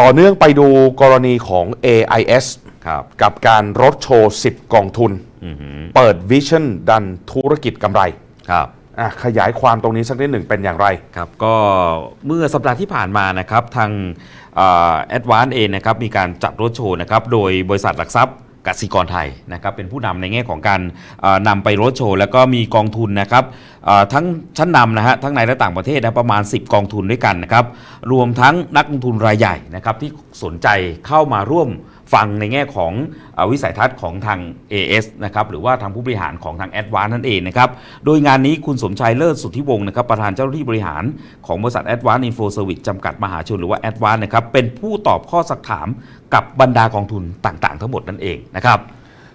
ต่อเนื่องไปดูกรณีของ AIS ครับกับการรถโชว์ 10 กองทุน อือหือเปิดวิชั่นดันธุรกิจกำไรครับ อะขยายความตรงนี้สักนิดหนึ่งเป็นอย่างไร ครับก็เมื่อสัปดาห์ที่ผ่านมานะครับทางแอดวานเองนะครับมีการจัดรถโชว์นะครับโดยบริษัทหลักทรัพย์ กสิกรไทยนะครับเป็นผู้นำในแง่ของการเอ่อนำไปรถโชว์แล้วก็มีกองทุนนะครับทั้งชั้นนำนะฮะทั้งในและต่างประเทศนะประมาณ 10 กองทุนด้วยกันนะครับรวมทั้งนักลงทุนรายใหญ่นะครับที่สนใจเข้ามาร่วม ฟังในแง่ของอวิสัยทัศน์ของทาง AS นะครับหรือว่าทางผู้บริหารของทาง a d v a n c e นั่นเองนะครับโดยงานนี้คุณสมชัยเลิศสุทธิวงศ์นะครับประธานเจ้าหน้าที่บริหารของบริษัท a d v a n c e Info Service จำกัดมหาชนหรือว่า a d v a n c e นะครับเป็นผู้ตอบข้อสักถามกับบรรดากองทุนต่างๆ ทั้งหมดนั่นเองนะครับ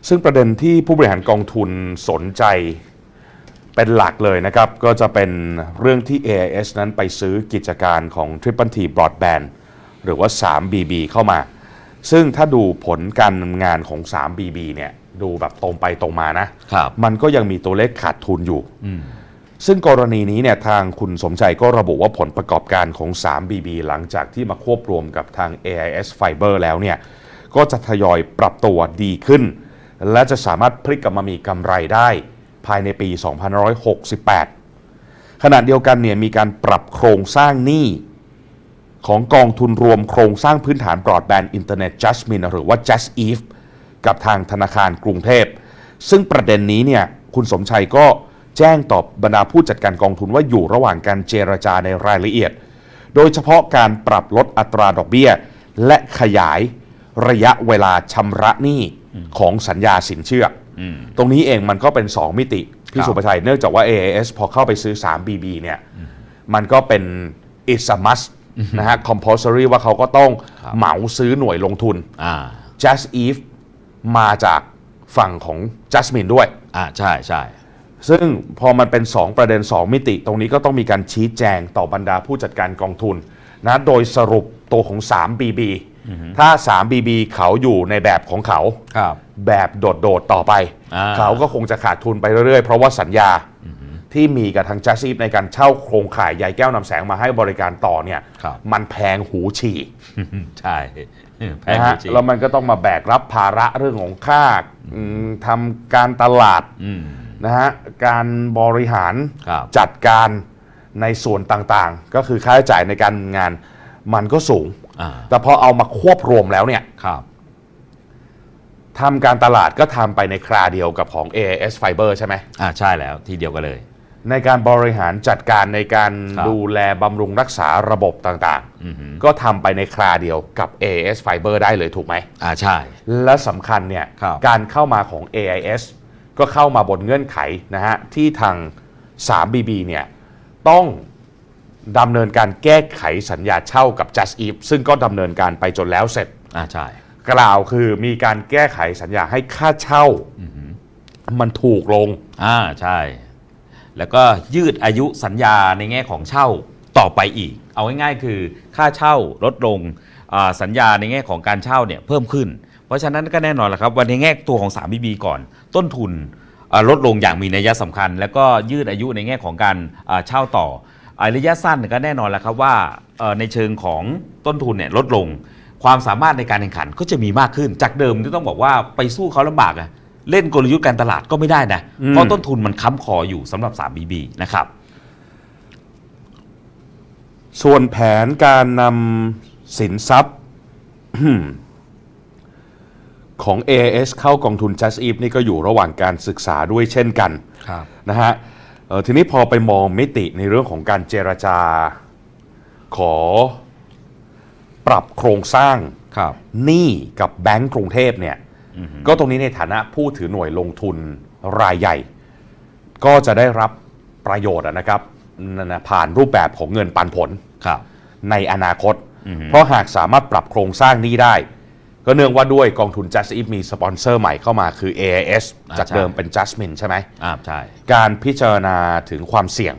ซึ่งประเด็นที่ผู้บริหารกองทุนสนใจเป็นหลักเลยนะครับ ก็จะเป็นเรื่องที่ AIS นั้นไปซื้อกิจการของ Triple T Broadband หรือว่า 3BB เข้ามา ซึ่งถ้าดูผลการงานของ 3BB เนี่ยดูแบบตรงไปตรงมานะ ครับ มันก็ยังมีตัวเลขขาดทุนอยู่ซึ่งกรณีนี้เนี่ยทางคุณสมชัยก็ระบุว่าผลประกอบการของ 3BB หลังจากที่มาควบรวมกับทาง AIS Fiber แล้วเนี่ยก็จะทยอยปรับตัวดีขึ้น และจะสามารถพลิกกลับมามีกำไรได้ ภายในปี 2568 ขณะเดียวกันเนี่ยมีการปรับโครงสร้างหนี้ ของกองทุนรวมโครงสร้างพื้นฐานบรอดแบนด์อินเทอร์เน็ต Jasmine หรือว่า Just Eve กับทางธนาคารกรุงเทพ ซึ่งประเด็นนี้เนี่ยคุณสมชัยก็แจ้งตอบบรรดาผู้จัดการกองทุนว่าอยู่ระหว่างการเจรจาในรายละเอียด โดยเฉพาะการปรับลดอัตราดอกเบี้ย และขยายระยะเวลาชำระหนี้ของสัญญาสินเชื่อ ตรงนี้เองมันก็เป็น 2 มิติ พี่สุประชัยเนื่องจากว่า AIS พอเข้าไปซื้อ 3BB เนี่ยมันก็เป็น it's a must นะฮะ compulsory ว่าเขาก็ต้องครับเหมาซื้อหน่วยลงทุน อ่า Just Eve มาจากฝั่งของ Jasmine ด้วย อ่าใช่ใช่ซึ่งพอมันเป็น 2 ประเด็น 2 มิติ ตรงนี้ก็ต้องมีการชี้แจงต่อบรรดาผู้จัดการกองทุนนะโดยสรุปตัวของ 3BB ถ้า 3BB เขาอยู่ในแบบของเขา ครับ แบบโดด ๆ ต่อไป อ่า เขาก็คงจะขาดทุนไปเรื่อยๆ เพราะว่าสัญญา ที่มีกับทาง Just Eve ในการเช่าโครงข่ายใยแก้วนำแสงมาให้บริการต่อเนี่ยครับมันแพงหูฉี่ใช่แพงนะฮะจริงแล้วมันก็ต้องมาแบกรับภาระเรื่องของค่าอืมทำการตลาดอืมนะฮะการบริหารครับจัดการในส่วนต่างๆ ก็คือค่าใช้จ่ายในการงานมันก็สูงอ่าแต่พอเอามาควบรวมแล้วเนี่ยครับทำการตลาดก็ทำไปในคราเดียวกับของ AIS Fiber ใช่ไหมอ่าใช่แล้ว ทีเดียวกันเลย ในการบริหารจัดการในการครับดูแลบำรุงรักษาระบบต่างอือหือๆก็ทำไปในคราเดียวกับ AIS Fiber ได้เลยถูกไหม อ่าใช่ และสำคัญเนี่ยครับ การเข้ามาของ AIS ก็เข้ามาบนเงื่อนไขนะฮะที่ทาง 3BB เนี่ยต้องดำเนินการแก้ไขสัญญาเช่ากับ Just Eat ซึ่งก็ดำเนินการไปจนแล้วเสร็จ อ่าใช่ กล่าวคือมีการแก้ไขสัญญาให้ค่าเช่ามันถูกลง อ่าใช่ แล้วก็ยืดอายุสัญญาในแง่ของเช่าต่อไปอีก เอาง่ายๆคือค่าเช่าลดลงสัญญาในแง่ของการเช่าเนี่ยเพิ่มขึ้น เพราะฉะนั้นก็แน่นอนแหละครับวันในแง่ตัวของ 3BB ก่อน ต้นทุนลดลงอย่างมีนัยสำคัญ แล้วก็ยืดอายุในแง่ของการเช่าต่ออ่าระยะสั้นก็แน่นอนแหละครับว่าในเชิงของต้นทุนเนี่ยลดลง ความสามารถในการแข่งขันก็จะมีมากขึ้น จากเดิมที่ต้องบอกว่าไปสู้เขาลำบากอะ เล่นกลยุทธ์การตลาดก็ไม่ได้นะ อืม เพราะต้นทุนมันค้ำคออยู่สำหรับ 3BB นะครับ ส่วนแผนการนำสินทรัพย์ ของ AIS เข้ากองทุน Just Eat นี่ก็อยู่ระหว่างการศึกษาด้วยเช่นกัน ครับ นะฮะเอ่อทีนี้พอไปมองมิติในเรื่องของการเจรจา ขอปรับโครงสร้างครับ หนี้กับแบงก์กรุงเทพเนี่ย ก็ตรงนี้ในฐานะผู้ถือหน่วยลงทุนรายใหญ่ ก็จะได้รับประโยชน์อะนะครับนั่นนะผ่านรูปแบบของเงินปันผลครับในอนาคต เพราะหากสามารถปรับโครงสร้างหนี้ได้ ก็เนื่องว่าด้วยกองทุน Just Eat มีสปอนเซอร์ใหม่เข้ามาคือ AIS อ่าจากใช่เดิมเป็น Jasmine ใช่ไหมอ่าใช่การพิจารณาถึงความเสี่ยง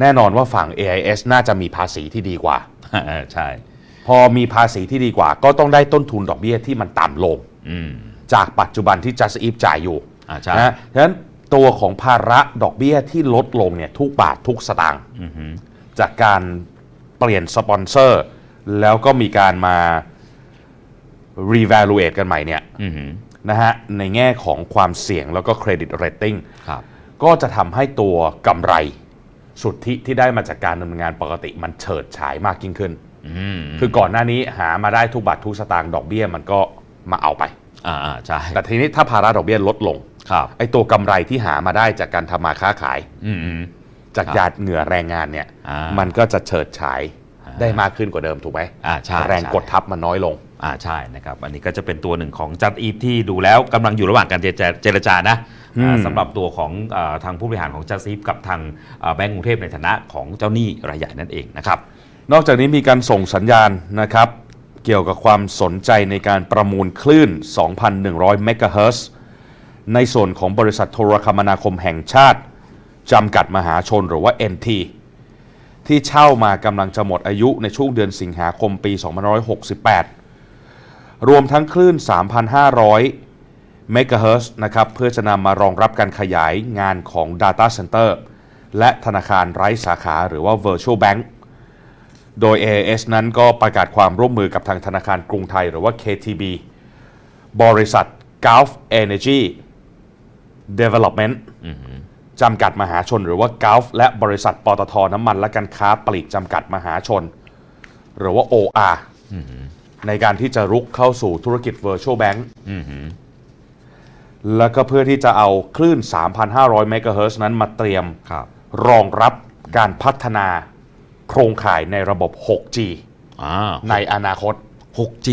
แน่นอนว่าฝั่ง AIS น่าจะมีภาษีที่ดีกว่าเออใช่ พอมีภาษีที่ดีกว่า ก็ต้องได้ต้นทุนดอกเบี้ยที่มันต่ำลง อืมจากปัจจุบันที่ Just Eat จ่ายอยู่อ่าใช่นะฉะนั้นตัวของภาระดอกเบี้ยที่ลดลงเนี่ยทุกบาททุกสตางค์จากการเปลี่ยนสปอนเซอร์ แล้วก็มีการมา revaluate กันใหม่เนี่ยอือหือนะฮะในแง่ของความเสี่ยงแล้วก็ credit rating ครับ ก็จะทำให้ตัวกำไรสุทธิที่ได้มาจากการดำเนินงานปกติมันเฉิดฉายมากยิ่งขึ้นอืม คือก่อนหน้านี้หามาได้ทุกบาททุกสตางค์ดอกเบี้ยมันก็มาเอาไป อ่าอ่าใช่แต่ทีนี้ถ้าภาระดอกเบี้ยลดลงครับไอ้ตัวกำไรที่หามาได้จากการทำมาค้าขาย อืมอืมจากครับหยาดเหงื่อแรงงานเนี่ยอ่ามัมันก็จะเฉิดฉายอ่าได้มากขึ้นกว่าเดิมถูกไหมอ่าใช่แรงใช่กดทับมันน้อยลงอ่าใช่นะครับอันนี้ก็จะเป็นตัวหนึ่งของจัดอีฟที่ดูแล้วกำลังอยู่ระหว่างการเจรจาเจรจานะอืมอ่าสำหรับตัวของอาทางผู้บริหารของจัดอีฟกับทางอ่าแบงก์กรุงเทพในฐานะของเจ้าหนี้รายใหญ่นั่นเองนะครับ นอกจากนี้มีการส่งสัญญาณนะครับ เกี่ยวกับความสนใจในการประมูลคลื่น 2,100 เมกะเฮิรตซ์ในส่วนของบริษัทโทรคมนาคมแห่งชาติ จำกัดมหาชนหรือว่า NT ที่เช่ามากำลังจะหมดอายุในช่วงเดือนสิงหาคมปี 2568 รวมทั้งคลื่น 3,500 เมกะเฮิรตซ์นะครับ เพื่อจะนำมารองรับการขยายงานของ Data Center และธนาคารไร้สาขาหรือว่า Virtual Bank โดย AIS นั้นก็ประกาศความร่วมมือกับทางธนาคารกรุงไทยหรือว่า KTB บริษัท Gulf Energy Development จำกัดมหาชนหรือว่า Gulf และบริษัทปตทน้ำมันและการค้าปลีกจำกัดมหาชน หรือว่า OR ในการที่จะรุกเข้าสู่ธุรกิจ Virtual Bank อือหือแล้วก็เพื่อที่จะเอาคลื่น 3,500 เมกะเฮิรตซ์นั้นมาเตรียมครับรองรับการพัฒนา โครงข่ายในระบบ 6G อ่า ในอนาคต 6G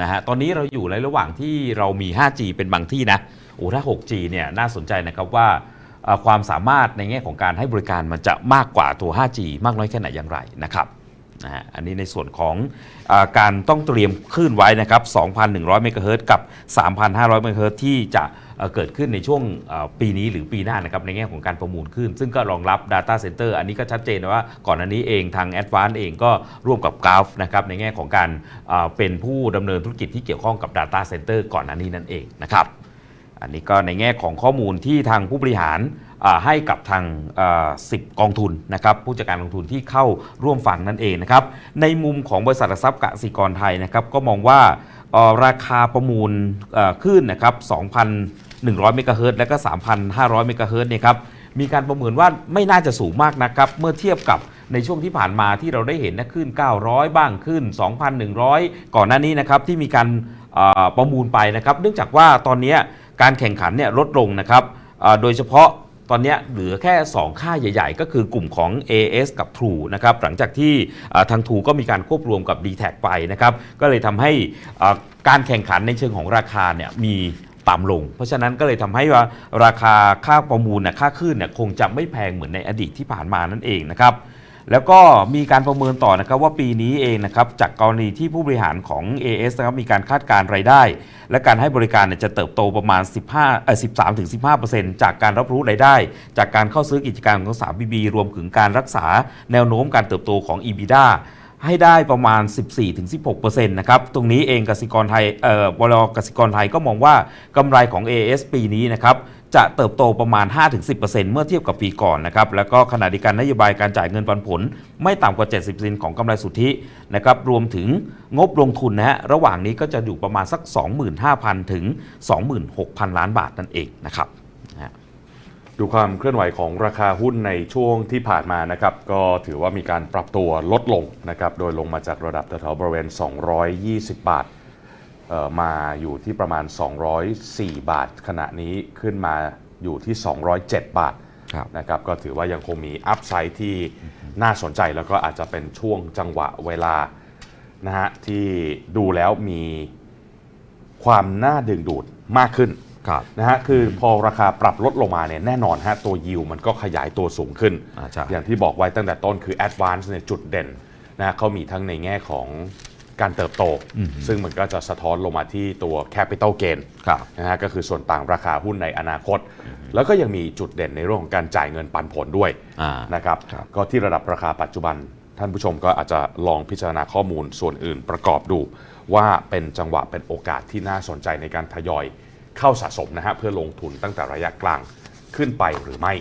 นะฮะ ตอนนี้เราอยู่ในระหว่างที่เรามี 5G เป็นบางที่นะ โอ้ ถ้า 6G เนี่ยน่าสนใจนะครับว่าเอ่อความสามารถในแง่ของการให้บริการมันจะมากกว่าตัว 5G มากน้อยแค่ไหนอย่างไรนะครับ นะฮะอันนี้ในส่วนของอาการต้องเตรียมคลื่นไว้นะครับ 2,100 เมกะเฮิรตซ์กับ 3,500 เมกะเฮิรตซ์ที่จะเอ่อเกิดขึ้นในช่วงเอ่อปีนี้หรือปีหน้านะครับในแง่ของการประมูลขึ้น ซึ่งก็รองรับ Data Center อันนี้ก็ชัดเจนนะว่าก่อนอันนี้เองทาง a d v a n c e เองก็ร่วมกับ g u l f นะครับในแง่ของการเอ่อเป็นผู้ดำเนินธุรกิจที่เกี่ยวข้องกับ Data Center ก่อนอันนี้นั่นเองนะครับ อันนี้ก็ในแง่ของข้อมูลที่ทางผู้บริหาร ให้กับทางอ่า10กองทุนนะครับผู้จัดการกองทุนที่เข้าร่วมฟังนั่นเองนะครับในมุมของบริษัททรัพย์กสิกรไทยนะครับก็มองว่าราคาประมูลขึ้นนะครับ 2,100 เมกะเฮิรตซ์และก็ 3,500 เมกะเฮิรตซ์เนี่ยครับมีการประเมินว่าไม่น่าจะสูงมากนะครับ เมื่อเทียบกับในช่วงที่ผ่านมาที่เราได้เห็นนะขึ้น 900 บ้างขึ้น 2,100 ก่อนหน้านี้นะครับที่มีการประมูลไปนะครับ เนื่องจากว่าตอนนี้การแข่งขันเนี่ยลดลงนะครับโดยเฉพาะ ตอนนี้เหลือแค่ 2 ค่ายใหญ่ ๆ ก็คือกลุ่มของ AS กับ True นะครับหลังจากที่ทาง True ก็มีการควบรวมกับ d t แทไปนะครับก็เลยทำให้การแข่งขันในเชิงของราคาเนี่ยมีต่ำลง เพราะฉะนั้นก็เลยทำให้ว่าราคาค่าประมูลเนี่ยค่าขึ้นเนี่ยคงจะไม่แพงเหมือนในอดีตที่ผ่านมานั่นเองนะครับ แล้วก็มีการประเมินต่อนะครับว่าปีนี้เองนะครับจากกรณีที่ผู้บริหารของ AS นะครับมีการคาดการณ์รายได้ และการให้บริการเนี่ยจะเติบโตประมาณ 15เอ่อ13ถึง15 จากการรับรู้รายได้ จากการเข้าซื้อกิจการของ 3BB รวมถึงการรักษาแนวโน้มการเติบโตของ EBITDA ให้ได้ประมาณ 14-16%นะครับ ตรงนี้เองกสิกรไทย เอ่อบลกสิกรไทยก็มองว่ากำไรของ AS ปีนี้นะครับ จะเติบโตประมาณ 5-10%เมื่อเทียบกับปีก่อนนะครับ แล้วก็ขณะเดียวกันนโยบายการจ่ายเงินปันผล ไม่ต่ำกว่า 70%ของกำไรสุทธินะครับ รวมถึงงบลงทุนนะฮะ ระหว่างนี้ก็จะอยู่ประมาณสัก 25,000 ถึง 26,000 ล้านบาทนั่นเองนะครับ ดูความเคลื่อนไหวของราคาหุ้นในช่วงที่ผ่านมานะครับ ก็ถือว่ามีการปรับตัวลดลงนะครับ โดยลงมาจากระดับแถวๆบริเวณ 220 บาทเอ่อ มาอยู่ที่ประมาณ 204 บาท ขณะนี้ขึ้นมาอยู่ที่ 207 บาทครับนะครับก็ถือว่ายังคงมีอัพไซด์ที่น่าสนใจแล้วก็อาจจะเป็นช่วงจังหวะเวลานะฮะที่ดูแล้วมีความน่าดึงดูดมากขึ้นครับนะฮะคือพอราคาปรับลดลงมาเนี่ยแน่นอนฮะตัวยิวมันก็ขยายตัวสูงขึ้นอ่าใช่อย่างที่บอกไว้ตั้งแต่ต้นคือ Advance เนี่ยจุดเด่นนะฮะเขามีทั้งในแง่ของ การเติบโต ซึ่งมันก็จะสะท้อนลงมาที่ตัว Capital Gain ครับนะฮะก็คือส่วนต่างราคาหุ้นในอนาคต แล้วก็ยังมีจุดเด่นในเรื่องของการจ่ายเงินปันผลด้วยอ่านะครับครับก็ที่ระดับราคาปัจจุบัน ท่านผู้ชมก็อาจจะลองพิจารณาข้อมูลส่วนอื่นประกอบดู ว่าเป็นจังหวะเป็นโอกาสที่น่าสนใจในการทยอยเข้าสะสมนะฮะเพื่อลงทุนตั้งแต่ระยะกลางขึ้นไปหรือไม่